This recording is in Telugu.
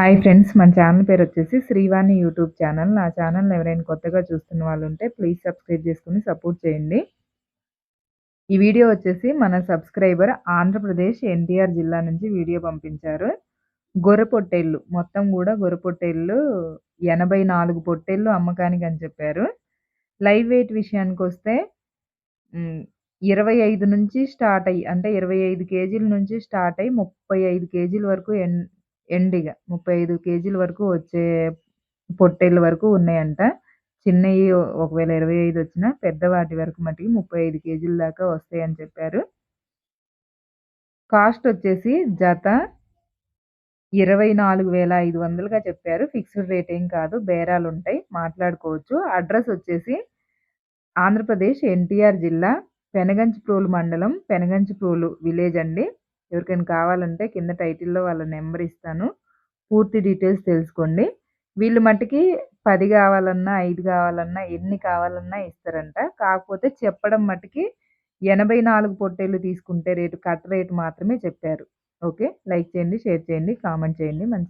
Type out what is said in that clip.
హాయ్ ఫ్రెండ్స్ మన ఛానల్ పేరు వచ్చేసి శ్రీవాణి యూట్యూబ్ ఛానల్ నా ఛానల్ ఎవరైనా కొత్తగా చూస్తున్న వాళ్ళు ఉంటే ప్లీజ్ సబ్స్క్రైబ్ చేసుకుని సపోర్ట్ చేయండి. ఈ వీడియో వచ్చేసి మన సబ్స్క్రైబర్ ఆంధ్రప్రదేశ్ ఎన్టీఆర్ జిల్లా నుంచి వీడియో పంపించారు. గొర్రె పొట్టేళ్ళు మొత్తం కూడా గొర్రె పొట్టేళ్ళు ఎనభై నాలుగు పొట్టేళ్ళు అమ్మకానికి అని చెప్పారు. లైవ్ వెయిట్ విషయానికి వస్తే ఇరవై ఐదు నుంచి స్టార్ట్ అయ్యి అంటే ఇరవై ఐదు కేజీల నుంచి స్టార్ట్ అయ్యి ముప్పై ఐదు కేజీల వరకు ఎన్ ఎండిగా ముప్పై ఐదు కేజీల వరకు వచ్చే పొట్టేళ్ళ వరకు ఉన్నాయంట. చిన్నవి ఒకవేళ ఇరవై ఐదు వచ్చినా పెద్ద వాటి వరకు మటుకి ముప్పై ఐదు కేజీల దాకా వస్తాయని చెప్పారు. కాస్ట్ వచ్చేసి జత ఇరవై నాలుగు వేల ఐదు వందలుగా చెప్పారు. ఫిక్స్డ్ రేట్ ఏం కాదు బేరాలు ఉంటాయి మాట్లాడుకోవచ్చు. అడ్రస్ వచ్చేసి ఆంధ్రప్రదేశ్ ఎన్టీఆర్ జిల్లా పెనగంచిప్రోలు మండలం పెనగంచిప్రోలు విలేజ్ అండి. ఎవరికైనా కావాలంటే కింద టైటిల్లో వాళ్ళ నెంబర్ ఇస్తాను. పూర్తి డీటెయిల్స్ తెలుసుకోండి. వీళ్ళు మట్టుకి పది కావాలన్నా ఐదు కావాలన్నా ఎన్ని కావాలన్నా ఇస్తారంట. కాకపోతే చెప్పడం మట్టుకి ఎనభై నాలుగు పొట్టేళ్ళు తీసుకుంటే రేటు కట్ రేటు మాత్రమే చెప్పారు. ఓకే? లైక్ చేయండి షేర్ చేయండి కామెంట్ చేయండి. మంచి